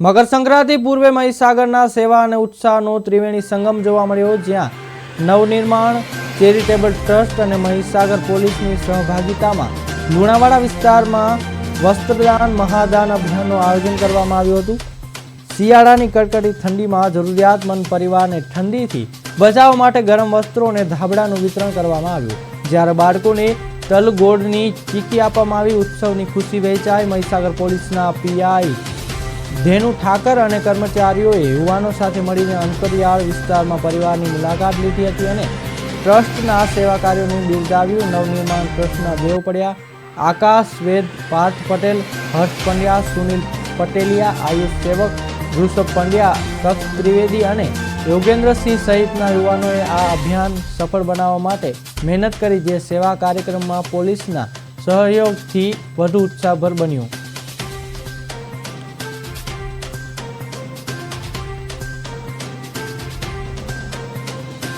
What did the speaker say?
મકર સંક્રાંતિ પૂર્વે મહીસાગરના સેવા અને ઉત્સાહનો ત્રિવેણી સંગમ જોવા મળ્યો, જ્યાં નવનિર્માણ, ચેરિટેબલ ટ્રસ્ટ અને મહીસાગર પોલીસની સહભાગિતામાં લુણાવાડા વિસ્તારમાં વસ્ત્રદાન મહાદાન અભિયાનનું આયોજન કરવામાં આવ્યું હતું. શિયાળાની કડકડી ઠંડીમાં જરૂરિયાતમંદ પરિવારને ઠંડીથી બચાવ માટે ગરમ વસ્ત્રો અને ધાબળાનું વિતરણ કરવામાં આવ્યું. જ્યારે બાળકોને તલગોળની ચીકી આપવામાં આવી, ઉત્સવની ખુશી વહેંચાઈ મહીસાગર પોલીસના પીઆઈ ધેનુ ઠાકર અને કર્મચારીઓએ યુવાનો સાથે મળીને અંતરિયાળ વિસ્તારમાં પરિવારની મુલાકાત લીધી હતી અને ટ્રસ્ટના સેવા કાર્યોને બિરદાવ્યું નવનિર્માણ ટ્રસ્ટના દેવ પડ્યા. આકાશ વેદ, પાર્થ પટેલ, હર્ષ પંડ્યા, સુનિલ પટેલિયા, આયુષ સેવક, ઋષભ પંડ્યા કક્ષ ત્રિવેદી અને યોગેન્દ્રસિંહ સહિતના યુવાનોએ આ અભિયાન સફળ બનાવવા માટે મહેનત કરી, જે સેવા કાર્યક્રમમાં પોલીસના સહયોગથી વધુ ઉત્સાહભર બન્યું.